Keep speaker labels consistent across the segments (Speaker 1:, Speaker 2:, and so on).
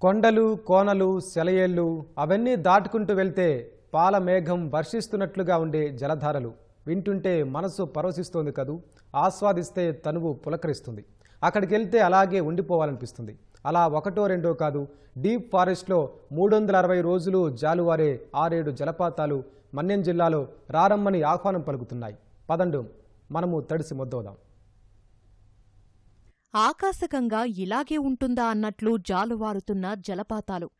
Speaker 1: కొండలు కోనలు సెలయేళ్ళు అవన్నీ దాటుకుంటూ వెళ్తే పాల మేఘం వర్షిస్తున్నట్లుగా ఉండే జలధారలు. వింటుంటే మనసు పరవశిస్తోంది కదూ. ఆస్వాదిస్తే తనువు పులకరిస్తుంది. అక్కడికి వెళ్తే అలాగే ఉండిపోవాలనిపిస్తుంది. అలా ఒకటో రెండో కాదు. డీప్ ఫారెస్ట్లో మూడు వందల అరవై రోజులు జాలువారే ఆరేడు జలపాతాలు మన్యం జిల్లాలో రారమ్మని ఆహ్వానం పలుకుతున్నాయి. పదండు. మనము తడిసి మొద్దవుదాం.
Speaker 2: ఆకాశగంగా ఇలాగే ఉంటుందా అన్నట్లు జాలువారుతున్న జలపాతాలు.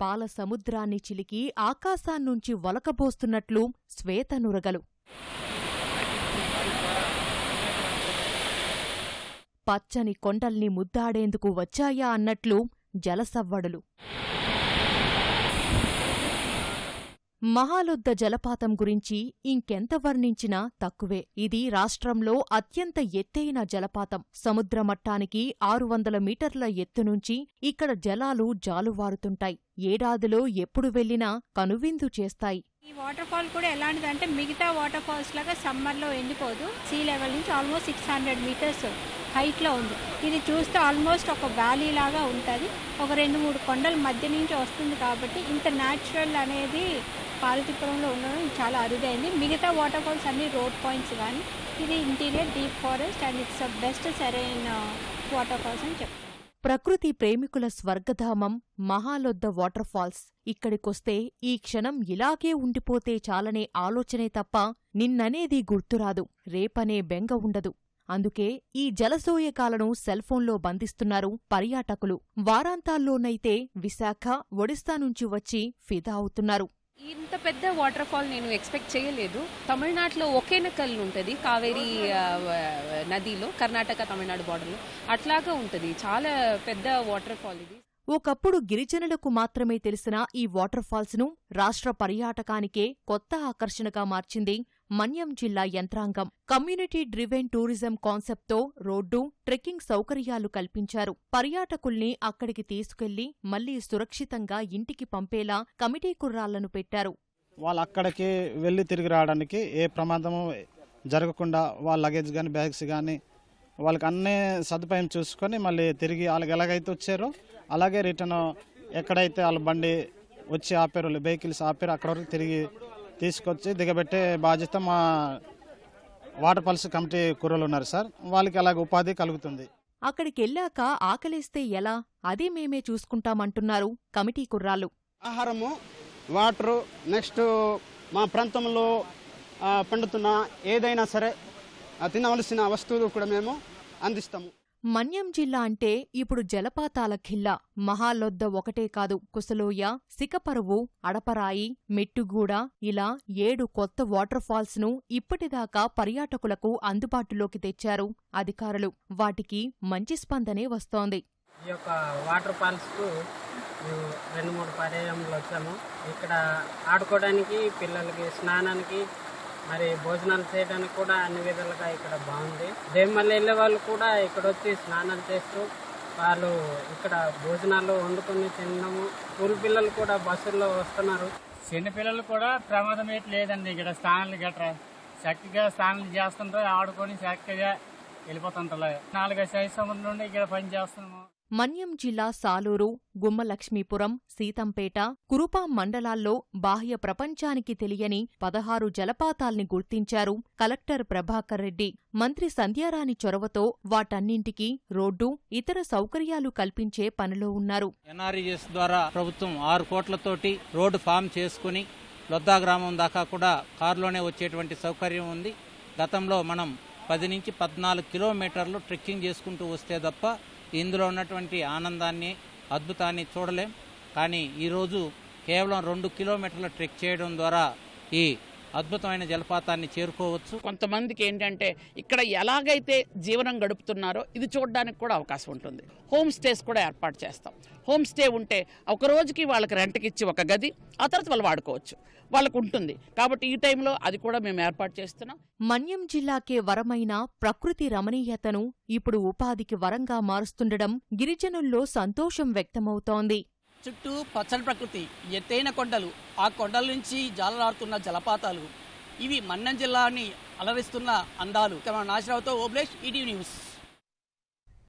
Speaker 2: పాల సముద్రాన్ని చిలికి ఆకాశాన్నుంచి వలకబోస్తున్నట్లు శ్వేతనురగలు పచ్చని కొండల్ని ముద్దాడేందుకు వచ్చాయా అన్నట్లు జలసవ్వడులు. మహాలొద్ద జలపాతం గురించి ఇంకెంత వర్ణించినా తక్కువే. ఇది రాష్ట్రంలో అత్యంత ఎత్తైన జలపాతం. సముద్ర మట్టానికి ఆరు వందల మీటర్ల ఎత్తు నుంచి ఇక్కడ జలాలు జాలువారుతుంటాయి. ఏడాదిలో ఎప్పుడు వెళ్ళినా కనువిందు చేస్తాయి.
Speaker 3: ఈ వాటర్ ఫాల్ కూడా ఎలాంటిదంటే మిగతా వాటర్ ఫాల్స్ లాగా సమ్మర్లో ఎండిపోదు. సీ లెవెల్ నుంచి ఆల్మోస్ట్ సిక్స్ హండ్రెడ్ మీటర్స్ హైట్లో ఉంది. ఇది చూస్తే ఆల్మోస్ట్ ఒక వ్యాలీ లాగా ఉంటుంది. ఒక రెండు మూడు కొండల మధ్య నుంచి వస్తుంది కాబట్టి ఇంత న్యాచురల్ అనేది పార్వతీపురంలో ఉండడం చాలా అరుదైంది. మిగతా వాటర్ ఫాల్స్ అన్ని రోడ్ పాయింట్స్ కానీ ఇది interior deep forest and it's best సరైన వాటర్ ఫాల్స్ అని చెప్తాను
Speaker 2: ప్రకృతి ప్రేమికుల స్వర్గధామం మహాలొద్ద వాటర్ ఫాల్స్. ఇక్కడికొస్తే ఈ క్షణం ఇలాగే ఉండిపోతే చాలనే ఆలోచనే తప్ప నిన్ననేది గుర్తురాదు. రేపనే బెంగ ఉండదు. అందుకే ఈ జలసోయకాలను సెల్ఫోన్లో బంధిస్తున్నారు పర్యాటకులు. వారాంతాల్లోనైతే విశాఖ ఒడిస్సా నుంచి వచ్చి ఫిదా అవుతున్నారు.
Speaker 4: ఇంత పెద్ద వాటర్ ఫాల్ నేను ఎక్స్పెక్ట్ చేయలేదు. తమిళనాడులో ఒకేనకల్ ఉంటుంది కావేరీ నదిలో కర్ణాటక తమిళనాడు బార్డర్లో అట్లాగా ఉంటుంది చాలా పెద్ద వాటర్ ఫాల్ ఇది.
Speaker 2: ఒకప్పుడు గిరిజనులకు మాత్రమే తెలిసిన ఈ వాటర్ ఫాల్స్ను రాష్ట్ర పర్యాటకానికే కొత్త ఆకర్షణగా మార్చింది మన్యం జిల్లా యంత్రాంగం కమ్యూనిటీ డ్రివెన్ టూరిజం కాన్సెప్ట్తో రోడ్డు ట్రెక్కింగ్ సౌకర్యాలు కల్పించారు. పర్యాటకుల్ని అక్కడికి తీసుకెళ్ళి మళ్ళీ సురక్షితంగా ఇంటికి పంపేలా కమిటీ కుర్రాళ్ళను పెట్టారు.
Speaker 5: వాళ్ళు అక్కడికి వెళ్ళి తిరిగి రావడానికి ఏ ప్రమాదము జరగకుండా వాళ్ళ లగేజ్ కానీ బ్యాగ్స్ కానీ వాళ్ళకి అన్ని సదుపాయం చూసుకొని మళ్ళీ తిరిగి వాళ్ళకి ఎలాగైతే వచ్చారో అలాగే రిటర్న్ ఎక్కడైతే వాళ్ళ బండి వచ్చి ఆపారు వెహికల్స్ ఆపారు అక్కడ వరకు తిరిగి తీసుకొచ్చి దిగబెట్టే బాధ్యత మా వాటర్ పల్స్ కమిటీ కుర్రలు ఉన్నారు సార్. వాళ్ళకి అలాగ ఉపాధి కలుగుతుంది.
Speaker 2: అక్కడికెళ్ళాక ఆకలేస్తే ఎలా? అదే మేమే చూసుకుంటామంటున్నారు కమిటీ కుర్రాళ్ళు.
Speaker 6: ఆహారము వాటరు నెక్స్ట్ మా ప్రాంతంలో పండుతున్న ఏదైనా సరే తినవలసిన వస్తువులు కూడా మేము అందిస్తాము.
Speaker 2: మన్యం జిల్లా అంటే ఇప్పుడు జలపాతాల ఖిల్లా. మహాలొద్ద ఒకటే కాదు. కుసలోయ సికపరువు అడపరాయి మెట్టుగూడ ఇలా ఏడు కొత్త వాటర్ఫాల్స్ను ఇప్పటిదాకా పర్యాటకులకు అందుబాటులోకి తెచ్చారు అధికారులు. వాటికి మంచి స్పందనే వస్తోంది.
Speaker 7: ఈ యొక్క వాటర్ ఫాల్స్కు రెండు మూడు పర్యాయంలో వచ్చాము. ఇక్కడ ఆడుకోవడానికి పిల్లలకి స్నానానికి మరి భోజనాలు చేయడానికి కూడా అన్ని విధాలుగా ఇక్కడ బాగుంది. దేమల్లి వెళ్ళే వాళ్ళు కూడా ఇక్కడ వచ్చి స్నానాలు చేస్తూ వాళ్ళు ఇక్కడ భోజనాలు వండుకొని తినడము. స్కూల్ పిల్లలు కూడా బస్సుల్లో వస్తున్నారు.
Speaker 8: చిన్నపిల్లలు కూడా ప్రమాదం ఏంటి లేదండి. ఇక్కడ స్నానాలు గట్రా చక్కగా స్నానాలు చేస్తుంటారు ఆడుకొని చక్కగా వెళ్ళిపోతుంటారు నాలుగైదు సంవత్సరం నుండి ఇక్కడ పని చేస్తున్నాము.
Speaker 2: మన్యం జిల్లా సాలూరు గుమ్మలక్ష్మీపురం సీతంపేట కురుపాం మండలాల్లో బాహ్య ప్రపంచానికి తెలియని పదహారు జలపాతాల్ని గుర్తించారు కలెక్టర్ ప్రభాకర్ రెడ్డి. మంత్రి సంధ్యారాణి చొరవతో వాటన్నింటికీ రోడ్డు ఇతర సౌకర్యాలు కల్పించే పనిలో ఉన్నారు.
Speaker 9: ఎన్ఆర్ఈఎస్ ద్వారా ప్రభుత్వం ఆరు కోట్లతోటి రోడ్డు ఫామ్ చేసుకుని లొద్దా గ్రామం దాకా కూడా కారులోనే వచ్చేటువంటి సౌకర్యం ఉంది. గతంలో మనం పది నుంచి పద్నాలుగు కిలోమీటర్లు ట్రెక్కింగ్ చేసుకుంటూ వస్తే తప్ప ఇందులో ఉన్నటువంటి ఆనందాన్ని అద్భుతాన్ని చూడలేం. కానీ ఈరోజు కేవలం రెండు కిలోమీటర్ల ట్రెక్ చేయడం ద్వారా ఈ అద్భుతమైన జలపాతాన్ని చేరుకోవచ్చు.
Speaker 10: కొంతమందికి ఏంటంటే ఇక్కడ ఎలాగైతే జీవనం గడుపుతున్నారో ఇది చూడడానికి కూడా అవకాశం ఉంటుంది. హోమ్ స్టేస్ కూడా ఏర్పాటు చేస్తాం. హోమ్ స్టే ఉంటే ఒక రోజుకి వాళ్ళకి రెంట్కి ఇచ్చి ఒక గది ఆ తర్వాత వాళ్ళు వాడుకోవచ్చు. వాళ్ళకు ఉంటుంది. కాబట్టి ఈ టైంలో అది కూడా మేము ఏర్పాటు చేస్తున్నాం.
Speaker 2: మన్యం జిల్లాకే వరమైన ప్రకృతి రమణీయతను ఇప్పుడు ఉపాధికి వరంగా మారుస్తుండడం గిరిజనుల్లో సంతోషం వ్యక్తమవుతోంది.
Speaker 11: చుట్టూ పచ్చని ప్రకృతి ఎత్తైన కొండలు. ఆ కొండల నుంచి జాలరాడుతున్న జలపాతాలు. ఇవి మన్నం జిల్లాని అలరిస్తున్న అందాలు. నాశరావుతో ఓబ్లేష్ ఈటీవీ న్యూస్.